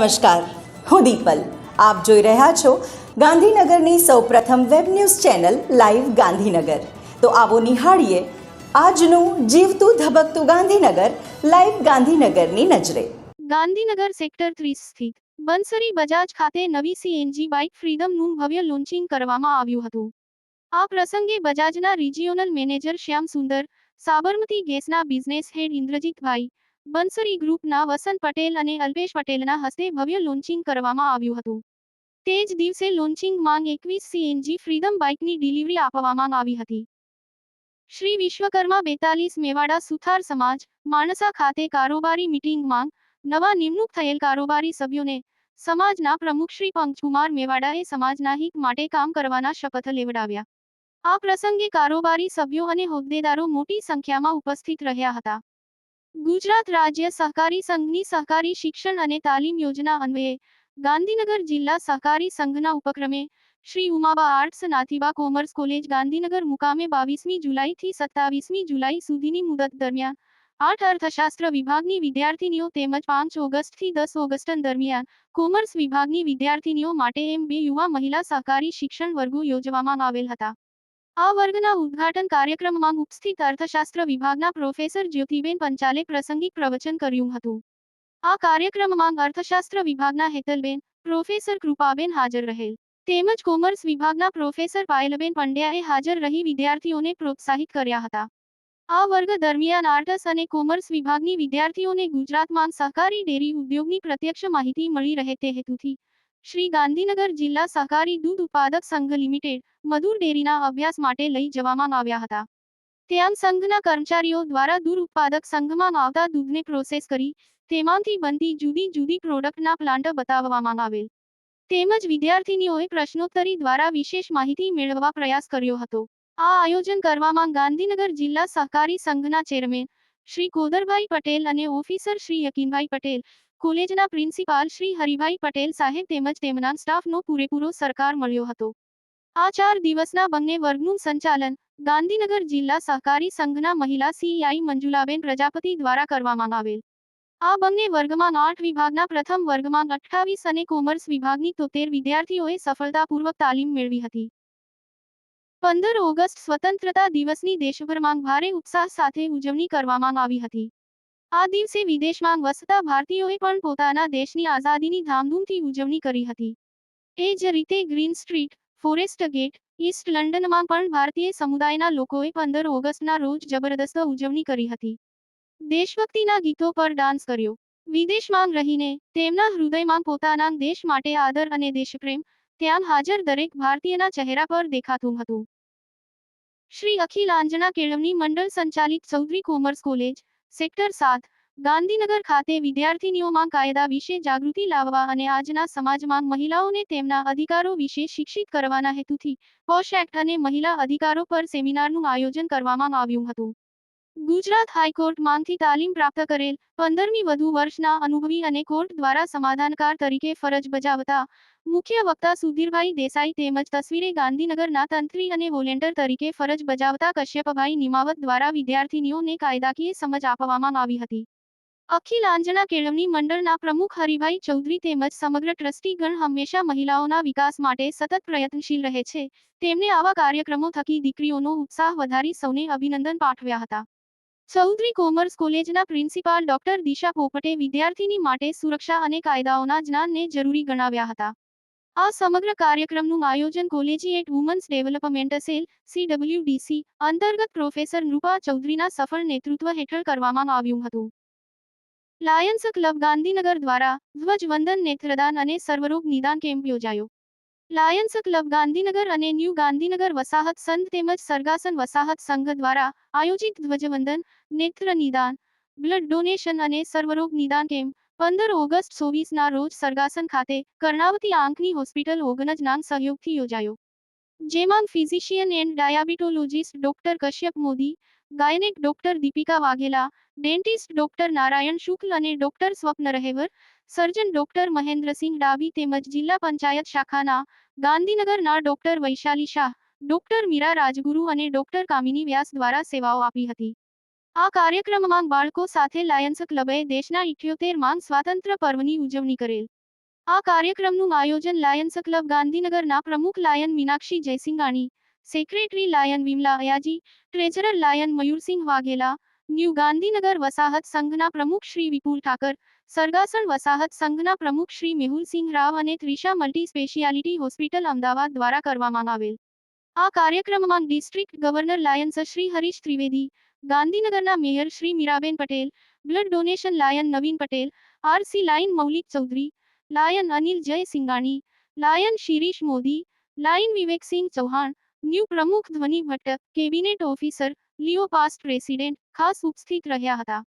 નમસ્કાર, હું દીપલ. આપ જોઈ રહ્યા છો ગાંધીનગરની સૌપ્રથમ web news channel live Gandhinagar. તો આવો નિહાળીએ આજનું જીવતું ધબકતું ગાંધીનગર, લાઈવ ગાંધીનગરની નજરે. ગાંધીનગર સેક્ટર ત્રીસ સ્થિત બંસરી બજાજ ખાતે નવી સીએનજી બાઇક ફ્રીડમનું ભવ્ય લોન્ચિંગ કરવામાં આવ્યું હતું. આ પ્રસંગે બજાજના રિજિયોનલ મેનેજર શ્યામ સુંદર, સાબરમતી ગેસના બિઝનેસ હેડ ઇન્દ્રજીતભાઈ બંસરી ગ્રુપના વસંત પટેલ અને અલ્પેશ પટેલના હસ્તે ભવ્ય લોન્ચિંગ કરવામાં આવ્યું હતું. તે જ દિવસે લોન્ચિંગ માંગ એકવીસ સીએનજી ફ્રીડમ બાઇકની ડિલિવરી આપવામાં આવી હતી. શ્રી વિશ્વકર્મા બેતાલીસ મેવાડા સુથાર સમાજ, માણસા ખાતે કારોબારી મીટિંગમાં નવા નિમણૂક થયેલ કારોબારી સભ્યોને, સમાજના પ્રમુખ શ્રી પંકજકુમાર મેવાડાએ સમાજના હિત માટે કામ કરવાના શપથ લેવડાવ્યા. આ પ્રસંગે કારોબારી સભ્યો અને હોદ્દેદારો મોટી સંખ્યામાં ઉપસ્થિત રહ્યા હતા. ગુજરાત રાજ્ય સહકારી સંઘની સહકારી શિક્ષણ અને તાલીમ યોજના અન્વયે ગાંધીનગર જિલ્લા સહકારી સંઘના ઉપક્રમે Shri Umaba arts Nathiba commerce college Gandhinagar મુકામે બાવીસમી જુલાઈથી સત્તાવીસમી જુલાઈ સુધીની મુદત દરમિયાન આઠ અર્થશાસ્ત્ર વિભાગની વિદ્યાર્થીનીઓ તેમજ પાંચ ઓગસ્ટથી દસ ઓગસ્ટ દરમિયાન કોમર્સ વિભાગની વિદ્યાર્થીનીઓ માટે એમ બે યુવા મહિલા સહકારી શિક્ષણ વર્ગો યોજવામાં આવેલ હતા. આ વર્ગના ઉદ્ઘાટન કાર્યક્રમમાં ઉપસ્થિત અર્થશાસ્ત્ર વિભાગના પ્રોફેસર જ્યોતિબેન પંચાલે પ્રાસંગિક પ્રવચન કર્યું હતું. આ કાર્યક્રમમાં અર્થશાસ્ત્ર વિભાગના હેતલબેન, પ્રોફેસર કૃપાબેન હાજર રહેલ. તેમજ કોમર્સ વિભાગના પ્રોફેસર પાયલબેન પંડ્યાએ હાજર રહી વિદ્યાર્થીઓને પ્રોત્સાહિત કર્યા હતા. આ વર્ગ દરમિયાન આર્ટસ અને કોમર્સ વિભાગની વિદ્યાર્થીઓને ગુજરાતમાં સહકારી ડેરી ઉદ્યોગની પ્રત્યક્ષ માહિતી મળી રહે તે હેતુથી શ્રી ગાંધીનગર જિલ્લા સહકારી દૂધ ઉત્પાદક સંઘ લિમિટેડ, મધુર ડેરીના અભ્યાસ માટે લઈ જવામાં આવ્યા હતા. ત્યાં સંઘના કર્મચારીઓ દ્વારા દૂધ ઉત્પાદક સંઘમાં આવતા દૂધને પ્રોસેસ કરી, તેમાંથી બનતી જુદી જુદી પ્રોડક્ટના પ્લાન્ટ બતાવવામાં આવેલ. તેમજ વિદ્યાર્થીનીઓએ પ્રશ્નોત્તરી દ્વારા વિશેષ માહિતી મેળવવા પ્રયાસ કર્યો હતો. આ આયોજન કરવામાં ગાંધીનગર જિલ્લા સહકારી સંઘના ચેરમેન, શ્રી કોદરભાઈ પટેલ અને ઓફિસર શ્રી યકીનભાઈ પટેલ કોલેજના પ્રિન્સિપાલ શ્રી હરિભાઈ પટેલ સાહેબ તેમજ તેમના સ્ટાફનો પૂરેપૂરો સરકાર મળ્યો હતો. આ ચાર દિવસના બંને વર્ગનું સંચાલન ગાંધીનગર જિલ્લા સહકારી સંઘના મહિલા સીઆઈ મંજુલાબેન પ્રજાપતિ દ્વારા કરવામાં આવેલ. આ બંને વર્ગમાં આઠ વિભાગના પ્રથમ વર્ગમાં અઠ્ઠાવીસ અને કોમર્સ વિભાગની તોતેર વિદ્યાર્થીઓએ સફળતાપૂર્વક તાલીમ મેળવી હતી. પંદર ઓગસ્ટ સ્વતંત્રતા દિવસની દેશભરમાં ભારે ઉત્સાહ સાથે ઉજવણી કરવામાં આવી હતી. આ દિવસે વિદેશમાં વસતા ભારતીયોએ પણ પોતાના દેશની આઝાદીની ધામધૂમથી ઉજવણી કરી હતી. એ જ રીતે Green Street, Forest Gate, East લંડનમાં પણ ભારતીય સમુદાયના લોકોએ પંદર ઓગસ્ટના રોજ જબરદસ્ત ઉજવણી કરી હતી. દેશભક્તિના ગીતો પર ડાન્સ કર્યો. વિદેશમાં રહીને તેમના હૃદયમાં પોતાના દેશ માટે આદર અને દેશપ્રેમ, ત્યાં હાજર દરેક ભારતીયના ચહેરા પર દેખાતું હતું. શ્રી અખિલ આંજના કેળવણી મંડળ સંચાલિત ચૌધરી કોમર્સ કોલેજ સેક્ટર સાત, ગાંધીનગર ખાતે વિદ્યાર્થીનીઓમાં કાયદા વિશે જાગૃતિ લાવવા અને આજના સમાજમાં મહિલાઓને તેમના અધિકારો વિશે શિક્ષિત કરવાના હેતુથી પોશ એક્ટ અને મહિલા અધિકારો પર સેમિનારનું આયોજન કરવામાં આવ્યું હતું. ગુજરાત હાઈકોર્ટમાંથી તાલીમ પ્રાપ્ત કરેલ પંદરમી વધુ વર્ષના અનુભવી અને કોર્ટ દ્વારા સમાધાનકાર તરીકે ફરજ બજાવતા મુખ્ય વક્તા સુધીરભાઈ દેસાઈ તેમજ તસવીરે ગાંધીનગરના તંત્રી અને વોલેન્ટર તરીકે ફરજ બજાવતા કશ્યપભાઈ નિમાવત દ્વારા વિદ્યાર્થીનીઓને કાયદાકીય સમજ આપવામાં આવી હતી. અખિલ આંજણા કેળવણી મંડળના પ્રમુખ હરિભાઈ ચૌધરી તેમજ સમગ્ર ટ્રસ્ટીગણ હંમેશા મહિલાઓના વિકાસ માટે સતત પ્રયત્નશીલ રહે છે. તેમને આવા કાર્યક્રમો થકી દીકરીઓનો ઉત્સાહ વધારી સૌને અભિનંદન પાઠવ્યા હતા. ચૌધરી કોમર્સ કોલેજના પ્રિન્સિપાલ ડોક્ટર દિશા પોપટે વિદ્યાર્થીની માટે સુરક્ષા અને કાયદાઓના જ્ઞાનને જરૂરી ગણાવ્યા હતા. આ સમગ્ર કાર્યક્રમનું આયોજન collegiate women's development cell CWDC અંતર્ગત પ્રોફેસર નૃપા ચૌધરીના સફળ નેતૃત્વ હેઠળ કરવામાં આવ્યું હતું. લાયન્સ ક્લબ ગાંધીનગર દ્વારા ધ્વજવંદન નેત્રદાન અને સર્વરોગ નિદાન કેમ્પ યોજાયો. લાયન્સ ક્લબ ગાંધીનગર અને ન્યૂ ગાંધીનગર વસાહત સંઘ તેમજ સરગાસન વસાહત સંઘ દ્વારા આયોજિત ધ્વજવંદન નેત્ર નિદાન બ્લડ ડોનેશન અને સર્વરોગ નિદાન કેમ્પ પંદર ઓગસ્ટ ચોવીસના રોજ સરગાસન ખાતે કર્ણાવતી આંખની હોસ્પિટલ ઓગણજના સહયોગથી યોજાયો. જેમાં physician and diabetologist doctor Kashyap Modi, gynaec doctor Dipika Vaghela dentist doctor Narayan Shukla અને ડોક્ટર સ્વપ્ન રહેવર સર્જન ડોક્ટર મહેન્દ્રસિંહ ડાબી તેમજ જિલ્લા પંચાયત શાખાના ગાંધીનગરના ડોક્ટર વૈશાલી શાહ, ડોક્ટર મીરા રાજગુરુ અને ડોક્ટર કામિની વ્યાસ દ્વારા સેવાઓ આપી હતી. આ કાર્યક્રમમાં બાળકો સાથે લાયન્સ ક્લબે દેશના ઇઠ્યોતેર માંગ સ્વાતંત્ર્ય પર્વની ઉજવણી કરેલ. આ કાર્યક્રમનું આયોજન લાયન્સ ક્લબ ગાંધીનગરના પ્રમુખ lion Meenakshi Jaisinghani secretary lion Vimla Ayaji, treasurer lion Mayursinh Vaghela new Gandhinagar વસાહત સંઘના પ્રમુખ શ્રી વિપુલ ઠાકર, સરગાસણ વસાહત સંઘના પ્રમુખ શ્રી મેહુલસિંહ રાવ અને Trisha multi speciality hospital Ahmedabad દ્વારા કરવામાં આવેલ. આ કાર્યક્રમમાં district governor Lions Shri Harish Trivedi, ગાંધીનગરના mayor Shri Meeraben Patel, blood donation lion Navin Patel, RC lion Maulik Chaudhary, lion Anil Jay Singani lion Shirish Modi, lion Viveksinh Chauhan new પ્રમુખ Dhvani Bhatt, cabinet officer, Leo past president, ખાસ ઉપસ્થિત રહ્યા હતા.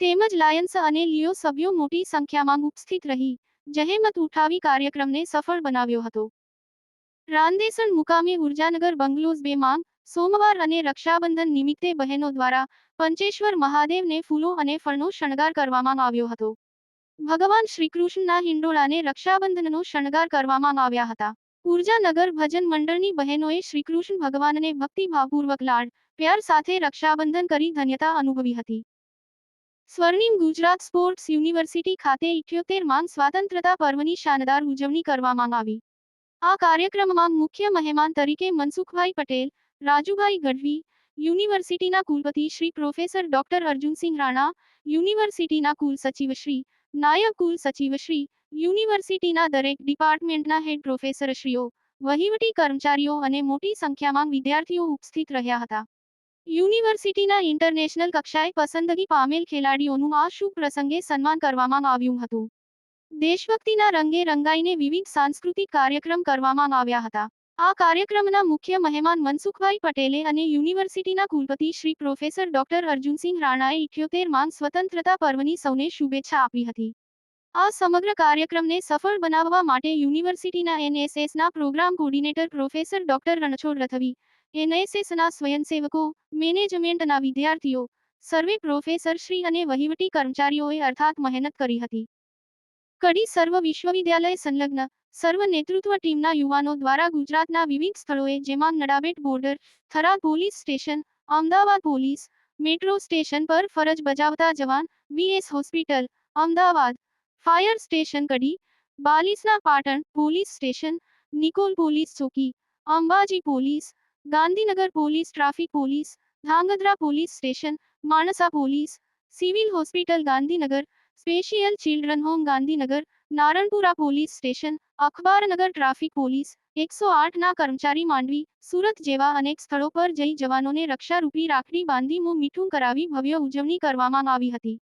તેમજ Lions અને લિયો સભ્યો મોટી સંખ્યામાં ઉપસ્થિત રહી, જહેમત ઉઠાવી કાર્યક્રમને સફળ બનાવ્યો હતો. રાંદેસણ મુકામે ઉર્જાનગર બંગલોઝ બે માંગ સોમવાર અને રક્ષાબંધન નિમિત્તે બહેનો દ્વારા પંચેશ્વર મહાદેવને ફૂલો અને ફળનો શણગાર કરવામાં આવ્યો હતો. ભગવાન શ્રીકૃષ્ણના હિંડોળાને રક્ષાબંધનનો શણગાર કરવામાં આવ્યા હતા. ઉર્જાનગર ભજન મંડળની બહેનોએ શ્રીકૃષ્ણ ભગવાનને ભક્તિભાવપૂર્વક લાડ, પ્યાર સાથે રક્ષાબંધન કરી ધન્યતા અનુભવી હતી. સ્વર્ણિમ ગુજરાત સ્પોર્ટ્સ યુનિવર્સિટી ખાતે ઇઠ્યોતેરમાં સ્વાતંત્રતા પર્વની શાનદાર ઉજવણી કરવામાં આવી. આ કાર્યક્રમમાં મુખ્ય મહેમાન તરીકે મનસુખભાઈ પટેલ, રાજુભાઈ ગઢવી, યુનિવર્સિટીના કુલપતિ શ્રી પ્રોફેસર ડોક્ટર અર્જુનસિંહ રાણા, યુનિવર્સિટીના કુલ સચિવ શ્રી, નાયબ કુલ સચિવ શ્રી યુનિવર્સિટીના દરેક ડિપાર્ટમેન્ટના હેડ પ્રોફેસરશ્રીઓ, વહીવટી કર્મચારીઓ અને મોટી સંખ્યામાં વિદ્યાર્થીઓ ઉપસ્થિત રહ્યા હતા. યુનિવર્સિટીના ઇન્ટરનેશનલ કક્ષાએ પસંદગી પામેલ ખેલાડીઓનું આ શુભ પ્રસંગે સન્માન કરવામાં આવ્યું હતું. દેશભક્તિના રંગે રંગાઈને વિવિધ સાંસ્કૃતિક કાર્યક્રમ કરવામાં આવ્યા હતા. આ કાર્યક્રમના મુખ્ય મહેમાન મનસુખભાઈ પટેલે અને યુનિવર્સિટીના કુલપતિ શ્રી પ્રોફેસર ડોક્ટર અર્જુનસિંહ રાણાએ ઇઠ્યોતેરમાં સ્વતંત્રતા પર્વની સૌને શુભેચ્છા આપી હતી. આ સમગ્ર કાર્યક્રમને સફળ બનાવવા માટે યુનિવર્સિટીના એનએસએસના programme coordinator professor doctor Ranchhod Rathvi, એનએસએસના સ્વયંસેવકો, મેનેજમેન્ટના વિદ્યાર્થીઓ, સર્વે પ્રોફેસરશ્રી અને વહીવટી કર્મચારીઓએ અર્થાત મહેનત કરી હતી. કડી સર્વ વિશ્વવિદ્યાલય સંલગ્ન, સર્વ નેતૃત્વ ટીમના યુવાનો દ્વારા ગુજરાતના વિવિધ સ્થળોએ જેમાં Nadabet border Tharad police station, Ahmedabad police, metro station પર ફરજ બજાવતા જવાન, VS hospital, Ahmedabad fire station Kadi, બાલીસના Patan police station, Nikol police ચોકી, Ambaji police, Gandhinagar police traffic police, Dhrangadhra police station, Mansa police, civil hospital Gandhinagar, special children home Gandhinagar, Naranpura police station, Akhbarnagar traffic police, એકસો આઠના કર્મચારી માંડવી, સુરત જેવા અનેક સ્થળો પર જઈ જવાનોને રક્ષારૂપી રાખડી બાંધી મોં મીઠું કરાવી ભવ્ય ઉજવણી કરવામાં આવી હતી.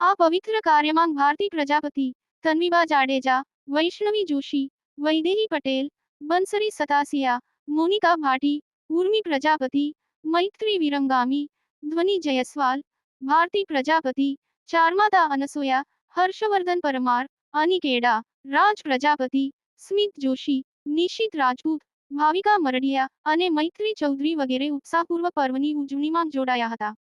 આ પવિત્ર કાર્યમાં ભારતી પ્રજાપતિ, તન્વીબા જાડેજા, વૈષ્ણવી જોશી, વૈદેહી પટેલ, બંસરી સતાસિયા, મોનિકા ભાટી, ઉર્મી પ્રજાપતિ, મૈત્રી વિરંગામી, ધ્વનિ જયસ્વાલ, ભારતી પ્રજાપતિ, ચારમાતા અનસોયા, હર્ષવર્ધન પરમાર, અનિકેડા, રાજ પ્રજાપતિ, સ્મિત જોશી, નિશિત રાજપૂત, ભાવિકા મરડિયા અને મૈત્રી ચૌધરી વગેરે ઉત્સાહપૂર્વક પર્વની ઉજવણીમાં જોડાયા હતા.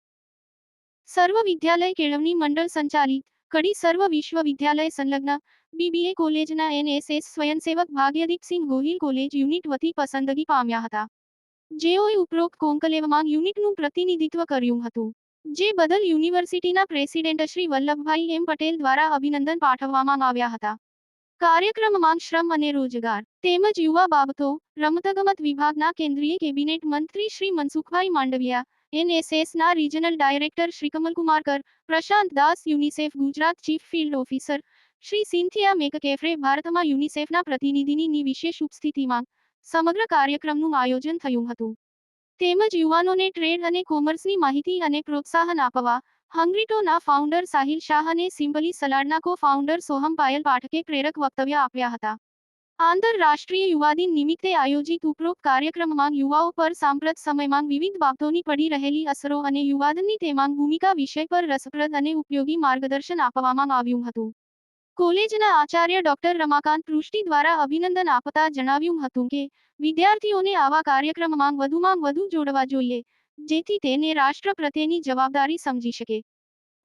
સર્વ વિદ્યાલય કેળવણી મંડળ સંચાલિત કડી સર્વ વિશ્વવિદ્યાલય સંલગ્ન બીબીએ કોલેજના એનએસએસ સ્વયંસેવક ભાગ્યદીપસિંહ ગોહિલ કોલેજ યુનિટ વતી પસંદગી પામ્યા હતા. જેઓએ ઉપરોક્ત કોન્કલેવમાં યુનિટનું પ્રતિનિધિત્વ કર્યું હતું, જે બદલ યુનિવર્સિટીના પ્રેસિડેન્ટ શ્રી વલ્લભભાઈ એમ પટેલ દ્વારા અભિનંદન પાઠવવામાં આવ્યા હતા. કાર્યક્રમમાં શ્રમ અને રોજગાર તેમજ યુવા બાબતો રમતગમત વિભાગના કેન્દ્રીય કેબિનેટ મંત્રી Shri Mansukhbhai Mandaviya એનએસએસના regional director Shri Kamalkumar Kar Prashant Das, UNICEF Gujarat chief field officer Shri Cynthia મેકકેફરે ભારતમાં યુનિસેફના પ્રતિનિધિની વિશેષ ઉપસ્થિતિમાં સમગ્ર કાર્યક્રમનું આયોજન થયું હતું. તેમજ યુવાનોને ટ્રેડ અને કોમર્સની માહિતી અને પ્રોત્સાહન આપવા હંગ્રીટોના ફાઉન્ડર સાહિલ શાહ અને સિમ્બલી સલાડના કો ફાઉન્ડર સોહમ પાયલ પાઠકે પ્રેરક વક્તવ્ય આપ્યા હતા. આંતરરાષ્ટ્રીય યુવા દિન નિમિત્તે આયોજિત ઉપરોક્ત કાર્યક્રમમાં યુવાઓ પર સાંપ્રત સમયમાં વિવિધ બાબતોની પડી રહેલી અસરો અને યુવાધનની તેમાં ભૂમિકા વિષય પર રસપ્રદ અને ઉપયોગી માર્ગદર્શન આપવામાં આવ્યું હતું. કોલેજના આચાર્ય ડોક્ટર રમાકાંત પૃષ્ટિ દ્વારા અભિનંદન આપતા જણાવ્યું હતું કે, વિદ્યાર્થીઓને આવા કાર્યક્રમમાં વધુમાં વધુ જોડવા જોઈએ, જેથી તેને રાષ્ટ્ર પ્રત્યેની જવાબદારી સમજી શકે.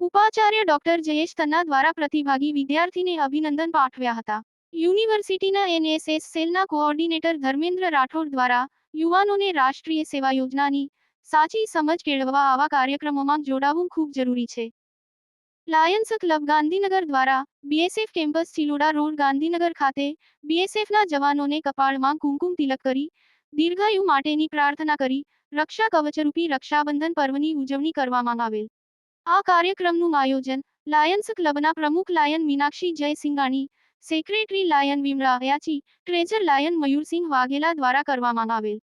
ઉપાચાર્ય ડોક્ટર જયેશ તન્ના દ્વારા પ્રતિભાગી વિદ્યાર્થીને અભિનંદન પાઠવ્યા હતા. યુનિવર્સિટીના એનએસએસ સેલના કોઓર્ડિનેટર ધર્મેન્દ્ર રાઠોડ દ્વારા યુવાનોને રાષ્ટ્રીય સેવા યોજનાની સાચી સમજ કેળવવા આવા કાર્યક્રમોમાં જોડાવું ખૂબ જરૂરી છે. લાયન્સ ક્લબ ગાંધીનગર દ્વારા BSF campus Chiloda road Gandhinagar ખાતે બીએસએફના જવાનોને કપાળમાં કુમકુમ તિલક કરી, દીર્ઘાયુ માટેની પ્રાર્થના કરી, રક્ષા કવચરૂપી રક્ષાબંધન પર્વની ઉજવણી કરવામાં આવેલ. આ કાર્યક્રમનું આયોજન લાયન્સ ક્લબના પ્રમુખ lion Minakshi Jaysingani secretary lion વિમરાયાચી treasurer lion Mayursinh Vaghela દ્વારા કરવામાં આવેલ.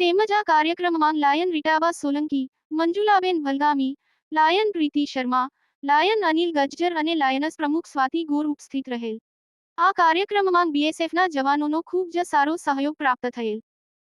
તેમજ આ કાર્યક્રમમાં lion Ritaba Solanki, Manjulaben Bhalgami, lion Preeti Sharma, lion Anil Gajjar અને લાયનસ પ્રમુખ સ્વાતિ ગોર ઉપસ્થિત રહેલ. આ કાર્યક્રમમાં બીએસએફના જવાનોનો ખૂબ જ સારો સહયોગ પ્રાપ્ત થયેલ.